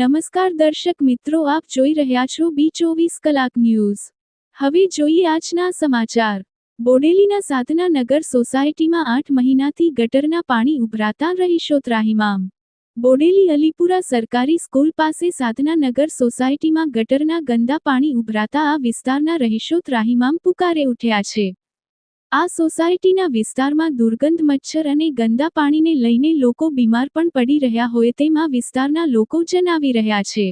નમસ્કાર દર્શક મિત્રો, આપ જોઈ રહ્યા છો બી ચોવીસ કલાક ન્યૂઝ. હવે જોઈએ આજના સમાચાર. બોડેલીના સાધના નગર સોસાયટીમાં આઠ મહિનાથી ગટરના પાણી ઉભરાતા રહીશો ત્રાહિમામ. બોડેલી અલીપુરા સરકારી સ્કૂલ પાસે સાધના નગર સોસાયટીમાં ગટરના ગંદા પાણી ઉભરાતા આ વિસ્તારના રહીશો ત્રાહિમામ પુકારે ઉઠ્યા છે. આ સોસાયટીના વિસ્તારમાં દુર્ગંધ, મચ્છર અને ગંદા પાણીને લઈને લોકો બીમાર પણ પડી રહ્યા હોય તેમાં વિસ્તારના લોકો જણાવી રહ્યા છે.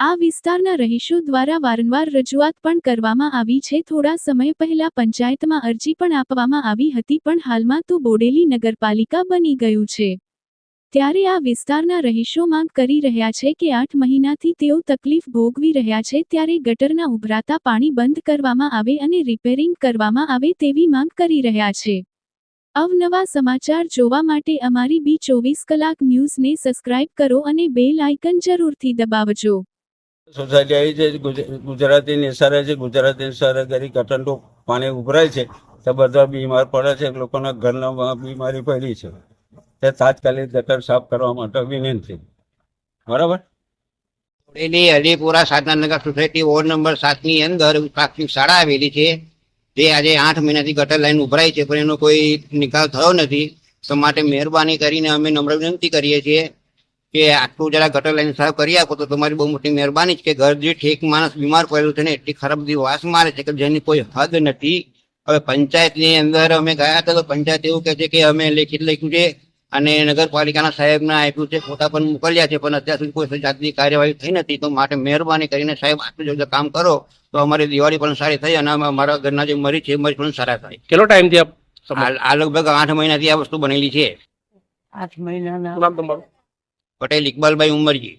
આ વિસ્તારના રહીશો દ્વારા વારંવાર રજૂઆત પણ કરવામાં આવી છે. થોડા સમય પહેલા પંચાયતમાં અરજી પણ આપવામાં આવી હતી, પણ હાલમાં તો બોડેલી નગરપાલિકા બની ગયું છે. ત્યારે આ વિસ્તારના રહીશો માંગ કરી રહ્યા છે કે આઠ મહિનાથી તેઓ તકલીફ ભોગવી રહ્યા છે ત્યારે ગટરના ઉભરાતા પાણી બંધ કરવામાં આવે અને રિપેરિંગ કરવામાં આવે તેવી માંગ કરી રહ્યા છે. અવનવા સમાચાર જોવા માટે અમારી બી ચોવીસ કલાક ન્યૂઝને સબસ્ક્રાઇબ કરો અને બેલ આઇકન જરૂરથી દબાવજો. સોસાયટી આવી છે ગુજરાતી નિસારે છે, ગુજરાતી નિસારે કરી ગટરનું પાણી ઉભરાય છે, તો બધા બીમાર પડે છે, લોકોના ઘરના બીમારી પડી છે. તે તાત્કાલિક ગટર સાફ કરવા માટે વિનંતી. બરાબર? એની Alipura Sadhananagar society ward number સાતની અંદર પ્રાથમિક શાળા આવેલી છે. જે આજે આઠ મહિનાથી ગટર લાઈન ઉભરાઈ છે, પણ એનો કોઈ નિકાલ થયો નથી. તો માટે મહેરબાની કરીને અમે નમ્ર વિનંતી કરીએ છીએ કે આટલું જરા ગટર લાઈન સાફ કરી આપો તો તમારી બહુ મોટી મહેરબાની છે કે ઘર દીઠ એક માણસ બીમાર પડેલો છે ને એટલી ખરાબ બધી વાસ મારે છે કે જેની કોઈ હદ નથી. હવે પંચાયતની અંદર અમે ગયા હતા તો પંચાયત એવું કહે છે કે અમે લેખિત લખ્યું છે અને નગરપાલિકાના સાહેબને આપ્યું છે ફોટા પણ મોકલ્યા છે પણ અત્યાર સુધી કોઈ જાતની કાર્યવાહી થઈ નથી. તો માટે મહેરબાની કરીને સાહેબ આટલું જો કામ કરો તો અમારી દિવાળી પણ સારી થઈ અને અમારા ઘરના જે મરી છે એ મરી પણ સારા થાય. કેટલો ટાઈમથી આપ આ લગભગ આઠ મહિનાથી આ વસ્તુ બનેલી છે. આઠ નામ તમારું? પટેલ ઇકબાલભાઈ ઉમરજી.